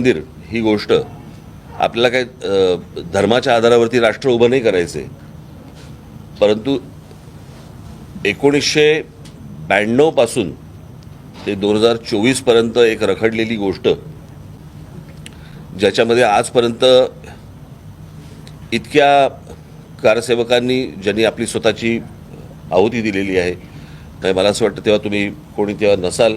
मंदिर ही गोष्ट आपल्याला काय धर्माच्या आधारावरती राष्ट्र उभं नाही करायचे परंतु एकोणीसशे ब्याण्णवपासून ते दोन हजार चोवीसपर्यंत एक रखडलेली गोष्ट ज्याच्यामध्ये आजपर्यंत इतक्या कारसेवकांनी ज्यांनी आपली स्वतःची आहुती दिलेली आहे नाही मला असं वाटतं तेव्हा तुम्ही कोणी तेव्हा नसाल.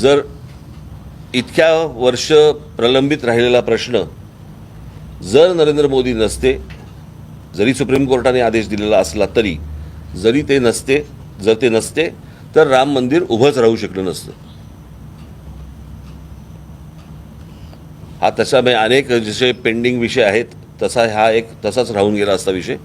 जर इतक्या वर्ष प्रलंबित राहिलेला प्रश्न जर नरेंद्र मोदी नसते जरी सुप्रीम कोर्टाने आदेश दिलेला असला तरी जरी ते नसते जर ते नसते तर राम मंदिर उभंच राहू शकलं नसतं. हा तसा म्हणजे अनेक जसे पेंडिंग विषय आहेत तसा हा एक तसाच राहून गेला असता विषय.